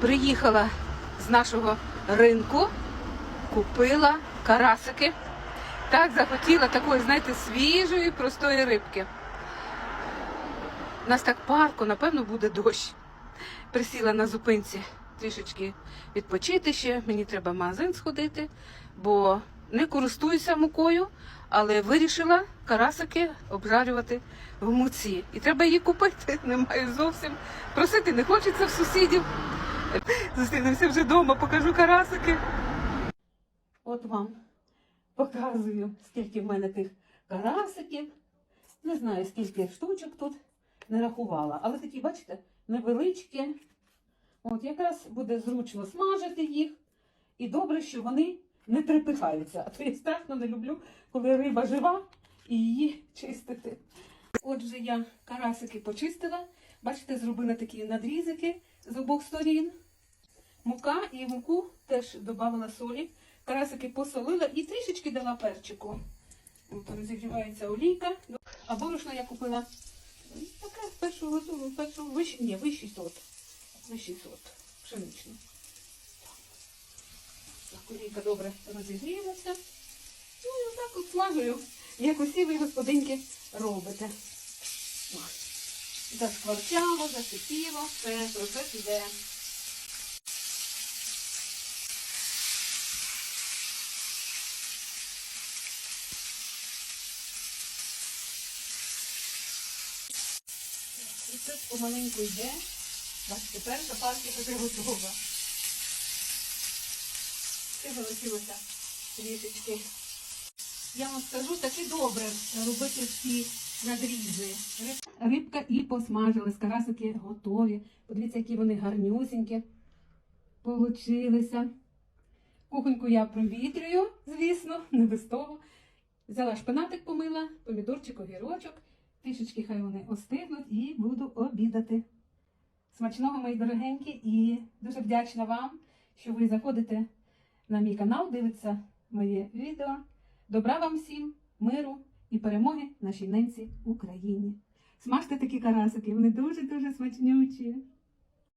Приїхала з нашого ринку, купила карасики. Так захотіла такої, знаєте, свіжої, простої рибки. У нас так парку, напевно, буде дощ. Присіла на зупинці трішечки відпочити ще. Мені треба в магазин сходити, бо не користуюся мукою, але вирішила карасики обжарювати в муці. І треба її купити. Немає зовсім. Просити не хочеться в сусідів. Зустрінемося вже вдома, покажу карасики. От вам показую, скільки в мене тих карасиків. Не знаю, скільки штучок тут не рахувала. Але такі, бачите, невеличкі. От якраз буде зручно смажити їх. І добре, що вони не трепихаються. А то я страшно не люблю, коли риба жива і її чистити. Отже, я карасики почистила. Бачите, зробила такі надрізики з обох сторін. Мука і в муку теж додавала солі. Карасики посолила і трішечки дала перчику. От розігрівається олійка. А борошно я купила таке першого готову, першого вищий, ні, вищий сорт. Вищий сорт. Пшеничний. Так, олійка добре розігрілася. Ну і отак от смажую, як усі ви господинки робите. Ось. Зашкварчало, зашипіло, все, процес іде. І це помаленьку йде. Бачите, перша партія вже готова. Ще залишилося трішечки. Я вам скажу, таки добре робити ці надрізи. Рибка і посмажилась, карасики готові. Подивіться, які вони гарнюсінькі получилися. Кухоньку я провітрюю, звісно, не без того. Взяла шпинатик помила, помідорчик, огірочок. Трішечки хай вони остигнуть і буду обідати. Смачного, мої дорогенькі, і дуже вдячна вам, що ви заходите на мій канал, дивитеся моє відео. Добра вам всім, миру і перемоги нашій ненці Україні. Смажте такі карасики, вони дуже-дуже смачнючі.